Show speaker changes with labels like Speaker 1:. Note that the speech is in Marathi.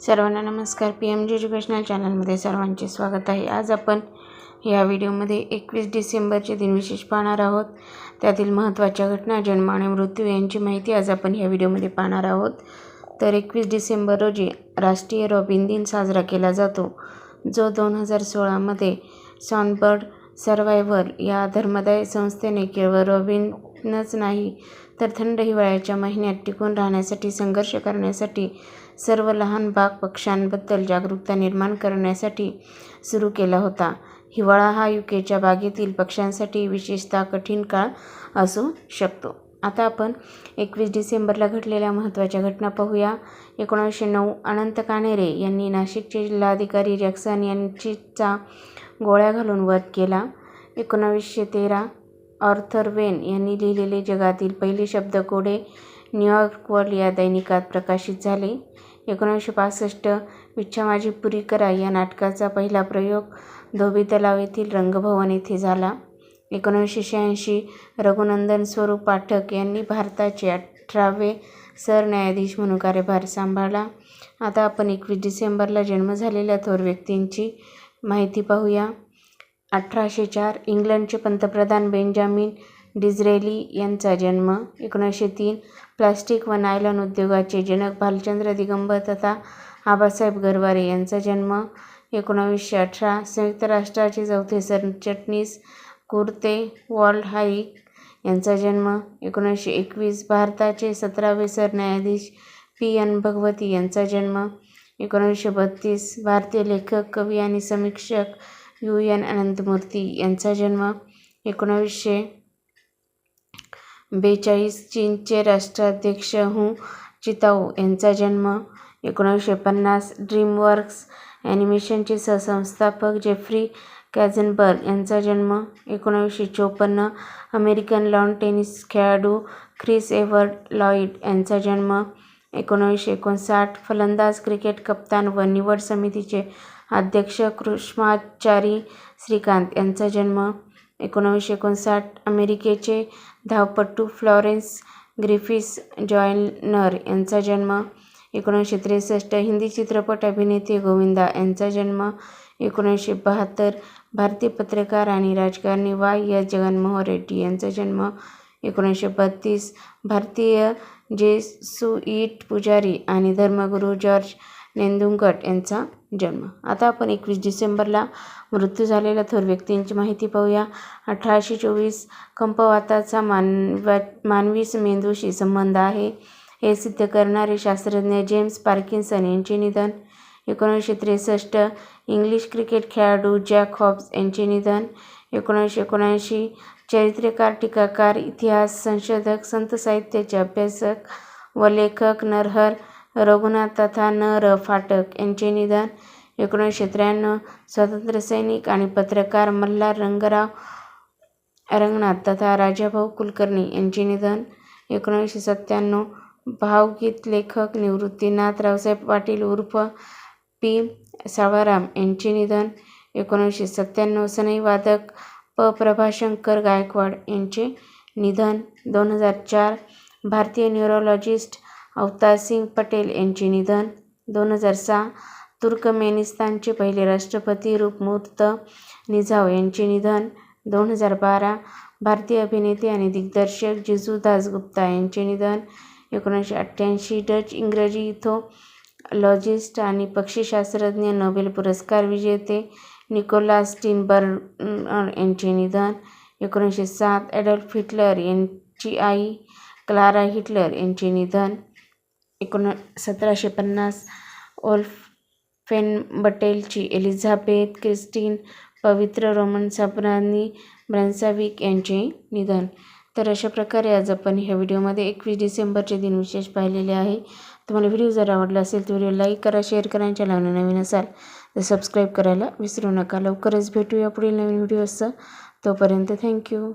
Speaker 1: सर्वांना नमस्कार. पी एम जी एज्युकेशनल चॅनलमध्ये सर्वांचे स्वागत आहे. आज आपण या व्हिडिओमध्ये एकवीस डिसेंबरचे दिनविशेष पाहणार आहोत. त्यातील महत्त्वाच्या घटना जन्म आणि मृत्यू यांची माहिती आज आपण या व्हिडिओमध्ये पाहणार आहोत. तर एकवीस डिसेंबर रोजी राष्ट्रीय रॉबिन दिन साजरा केला जातो जो दोन हजार सोळामध्ये सॉनबर्ड सर्वायव्हल या धर्मदाय संस्थेने केवळ रॉबिनच नाही तर थंड हिवाळ्याच्या महिन्यात टिकून राहण्यासाठी संघर्ष करण्यासाठी सर्व लहान बाग पक्ष्यांबद्दल जागरूकता निर्माण करण्यासाठी सुरू केला होता. हिवाळा हा युकेच्या बागेतील पक्ष्यांसाठी विशेषतः कठीण काळ असू शकतो. आता आपण एकवीस डिसेंबरला घडलेल्या महत्त्वाच्या घटना पाहूया. एकोणीसशे नऊ अनंत कानेरे यांनी नाशिकचे जिल्हाधिकारी जॅक्सन यांचीचा गोळ्या घालून वध केला. एकोणावीसशे तेरा ऑर्थर वेन यांनी लिहिलेले जगातील पहिले शब्दकोडे न्यूयॉर्क वर्ल्ड या दैनिकात प्रकाशित झाले. एकोणीसशे पासष्ट इच्छा माझी पुरी करा या नाटकाचा पहिला प्रयोग धोबी तलाव येथील रंगभवन येथे झाला. एकोणीसशे शहाऐंशी रघुनंदन स्वरूप पाठक यांनी भारताचे अठरावे सरन्यायाधीश म्हणून कार्यभार सांभाळला. आता आपण एकवीस डिसेंबरला जन्म झालेल्या थोर व्यक्तींची माहिती पाहूया. अठराशे चार इंग्लंडचे पंतप्रधान बेंजामिन डिझरेली यांचा जन्म. एकोणीसशे तीन प्लास्टिक व नायलॉन उद्योगाचे जनक भालचंद्र दिगंबर तथा आबासाहेब गरवारे यांचा जन्म. एकोणावीसशे अठरा संयुक्त राष्ट्राचे चौथे सरचिटणीस कुर्ते वॉल्ड हाईक यांचा जन्म. एकोणीसशे एकवीस भारताचे सतरावे सरन्यायाधीश पी एन भगवती यांचा जन्म. एकोणीसशे बत्तीस भारतीय लेखक कवी आणि समीक्षक यू एन अनंतमूर्ती यांचा जन्म एकोणावीसशे बेचाळीस चीनचे राष्ट्राध्यक्ष हू चिताऊ यांचा जन्म एकोणावीसशे पन्नास ड्रीमवर्क्स ॲनिमेशनचे सहसंस्थापक जेफ्री कॅझनबर्ग यांचा जन्म एकोणावीसशे चोपन्न अमेरिकन लॉन टेनिस खेळाडू ख्रिस एवर्ड लॉईड यांचा जन्म एकोणावीसशे एकोणसाठ फलंदाज क्रिकेट कप्तान व निवड समितीचे अध्यक्ष कृष्माचारी श्रीकांत यांचा जन्म एकोणावीसशे एकोणसाठ अमेरिकेचे धावपटू फ्लॉरेन्स ग्रिफिस जॉयनर यांचा जन्म एकोणीसशे त्रेसष्ट हिंदी चित्रपट अभिनेते गोविंदा यांचा जन्म एकोणीसशे बहात्तर भारतीय पत्रकार आणि राजकारणी वाय एस जगनमोहन रेड्डी यांचा जन्म एकोणीसशे बत्तीस भारतीय जेसुईट पुजारी आणि धर्मगुरू जॉर्ज नेंदुंगट यांचा जन्म. आता आपण एकवीस डिसेंबरला मृत्यू झालेल्या थोर व्यक्तींची माहिती पाहूया. अठराशे चोवीस कंपवाताचा मानवा मानवी मेंदूशी संबंध आहे. हे सिद्ध करणारे शास्त्रज्ञ जेम्स पार्किन्सन यांचे निधन. एकोणीसशे त्रेसष्ट इंग्लिश क्रिकेट खेळाडू जॅक हॉब्स यांचे निधन. एकोणीसशे एकोणऐंशी चरित्रकार टीकाकार इतिहास संशोधक संत साहित्याचे अभ्यासक व लेखक नरहर रघुनाथ तथा न र फाटक यांचे निधन एकोणीसशे त्र्याण्णव. स्वातंत्र्यसैनिक आणि पत्रकार मल्हार रंगराव रंगनाथ तथा राजाभाऊ कुलकर्णी यांचे निधन एकोणीसशे सत्त्याण्णव. भावगीत लेखक निवृत्तीनाथ रावसाहेब पाटील उर्फ पी. सावाराम यांचे निधन एकोणीसशे सत्त्याण्णव. सनई वादक प. प्रभाशंकर गायकवाड यांचे निधन दोन हजार चार. भारतीय न्यूरोलॉजिस्ट अवतारसिंग पटेल यांचे निधन. दोन हजार सहा तुर्कमेनिस्तानचे पहिले राष्ट्रपती रूपमूर्त निझाव यांचे निधन. दोन हजार बारा भारतीय अभिनेते आणि दिग्दर्शक जिजू दासगुप्ता यांचे निधन. एकोणीसशे अठ्ठ्याऐंशी डच इंग्रजी इथोलॉजिस्ट आणि पक्षीशास्त्रज्ञ नोबेल पुरस्कार विजेते निकोलास टिनबर्न यांचे निधन. एकोणीसशे सात ॲडॉल्फ हिटलर यांची आई क्लारा हिटलर यांचे निधन. एकोण सतराशे पन्नास ओल्फेनबटेलची एलिझाबेथ क्रिस्टीन पवित्र रोमन सापरानी ब्रॅन्साविक यांचे निधन. तर अशा प्रकारे आज आपण ह्या व्हिडिओमध्ये एकवीस डिसेंबरचे दिन विशेष पाहिलेले आहे. तुम्हाला व्हिडिओ जर आवडला असेल तर व्हिडिओ लाईक करा शेअर करा आणि चॅनल नवीन असाल तर सबस्क्राईब करायला विसरू नका. लवकरच भेटूया पुढील नवीन व्हिडिओचं तोपर्यंत थँक्यू.